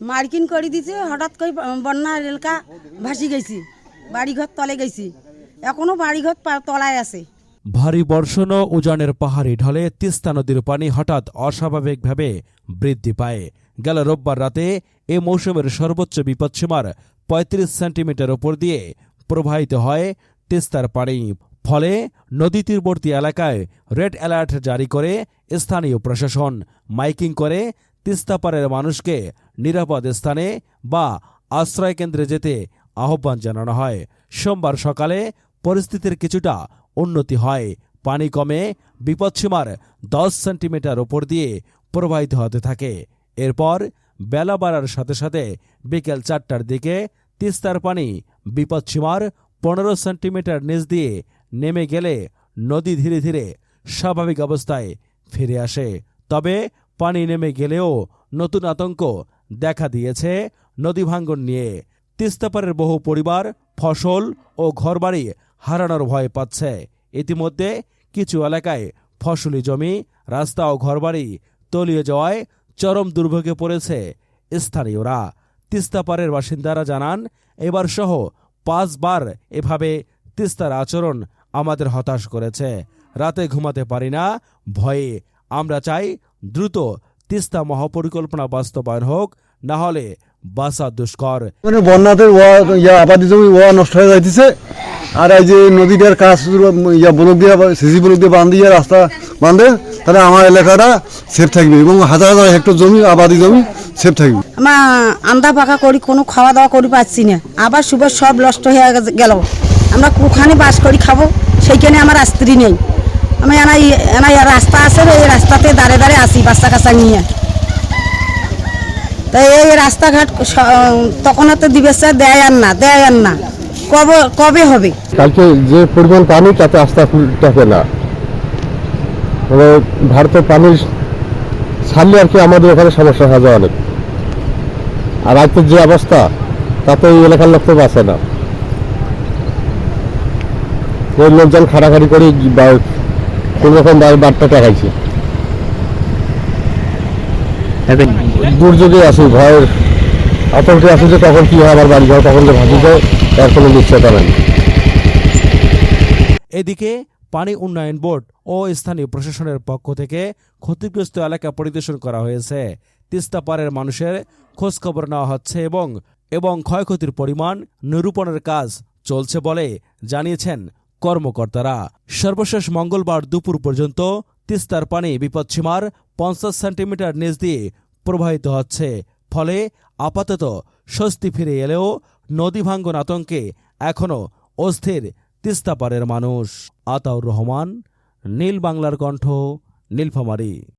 মার্কিন করে দিছে, হঠাৎ করে বন্যার এলাকা ভাসি গেছি বাড়িঘর তলে গেছি এখনও বাড়িঘর তলায় আছে। ভারী বর্ষণ ও উজানের পাহাড়ি ঢলে তিস্তা নদীর পানি হঠাৎ অস্বাভাবিকভাবে বৃদ্ধি পায়। গেল রোববার রাতে এ মৌসুমের সর্বোচ্চ বিপদসীমার পঁয়ত্রিশ সেন্টিমিটার ওপর দিয়ে প্রবাহিত হয় তিস্তার পানি। ফলে নদী তীরবর্তী এলাকায় রেড অ্যালার্ট জারি করে স্থানীয় প্রশাসন। মাইকিং করে তিস্তাপাড়ের মানুষকে নিরাপদ স্থানে বা আশ্রয়কেন্দ্রে যেতে আহ্বান জানানো হয়। সোমবার সকালে পরিস্থিতির কিছুটা উন্নতি হয়। পানি কমে বিপদসীমার দশ সেন্টিমিটার ওপর দিয়ে প্রবাহিত হতে থাকে। এরপর বেলা বাড়ার সাথে সাথে বিকেল চারটার দিকে তিস্তার পানি বিপদসীমার পনেরো সেন্টিমিটার নিচ দিয়ে নেমে গেলে নদী ধীরে ধীরে স্বাভাবিক অবস্থায় ফিরে আসে। তবে পানি নেমে গেলেও নতুন আতঙ্ক দেখা দিয়েছে নদী ভাঙ্গন নিয়ে। তিস্তাপাড়ের বহু পরিবার, ফসল ও ঘরবাড়ি হারানোর ভয় পাচ্ছে। ইতিমধ্যে কিছু এলাকায় ফসলি জমি, রাস্তা ও ঘরবাড়ি তলিয়ে যাওয়ায় চরম দুর্ভোগে পড়েছে স্থানীয়রা। তিস্তাপাড়ের বাসিন্দারা জানান, এবার সহ পাঁচবার এভাবে তিস্তার আচরণ আমাদের হতাশ করেছে। রাতে ঘুমাতে পারি না, ভয়ে আমরা চাই দ্রুত তিস্তা মহাপরিকল্পনা বাস্তবায়ন হোক না হলে বাসা দুষ্কর। মানে বন্যাতে ইয়া আবাদি জমি ওয়া নষ্ট হয়ে যাইতেছে। আর এই যে নদীটার কাজ ইয়া ব্লক দিয়ে সিসি ব্লক দিয়ে বাঁধ দিয়ে রাস্তা বাঁধে তাহলে আমার এলাকাটা সেফ থাকবে এবং হাজার হাজার হেক্টর জমি আবাদি জমি সেফ থাকবে। আমার আন্দা পাকা করি কোনো খাওয়া দাওয়া করি পাচ্ছি না। আবার সুবহ সব নষ্ট হয়ে গেছে- গেল। আমরা কোখানে বাস করি খাব। সেইখানে আমার স্ত্রী নেই। আমি এনাই এনাই রাস্তা আছে এই রাস্তাতে দাঁড়ে দাঁড়ে আসি বাচ্চা কাচ্চা নিয়ে। তাই এই রাস্তাঘাট তখন তো দিবেছে দেয় আর না, দেয় আর না। কবে কবে হবে? কালকে যে পরিমাণ পানি, তাতে আস্থা থাকে না। মানে ভারতের পানি ছাড়লে আর কি আমাদের এখানে সমস্যা হয়ে যায় অনেক। আর আজকের যে অবস্থা, তাতে এই এলাকার লোক তো বাঁচে না। লোকজন খাড়াখাড়ি করে বা কোন রকম বার্তা টাকাইছে দুর্যোগে আছে ভয়ের আতঙ্কে আছে যে কখন কি হয় আমার বাড়ি ঘর কখন যে ভাসি যায় তার কোনো নিশ্চয়তা নেই। এদিকে পানি উন্নয়ন বোর্ড ও স্থানীয় প্রশাসনের পক্ষ থেকে ক্ষতিগ্রস্ত এলাকা পরিদর্শন করা হয়েছে। তিস্তা পাড়ের মানুষের খোঁজখবর নেওয়া হচ্ছে এবং এবং ক্ষয়ক্ষতির পরিমাণ নিরূপণের কাজ চলছে বলে জানিয়েছেন কর্মকর্তারা। সর্বশেষ মঙ্গলবার দুপুর পর্যন্ত তিস্তার পানি বিপদসীমার পঞ্চাশ সেন্টিমিটার নিচ দিয়ে প্রবাহিত হচ্ছে। ফলে আপাতত স্বস্তি ফিরে এলেও নদী ভাঙ্গন আতঙ্কে এখনও অস্থির তিস্তাপাড়ের মানুষ। আতাউর রহমান, নীল বাংলার কণ্ঠ, নীলফামারী।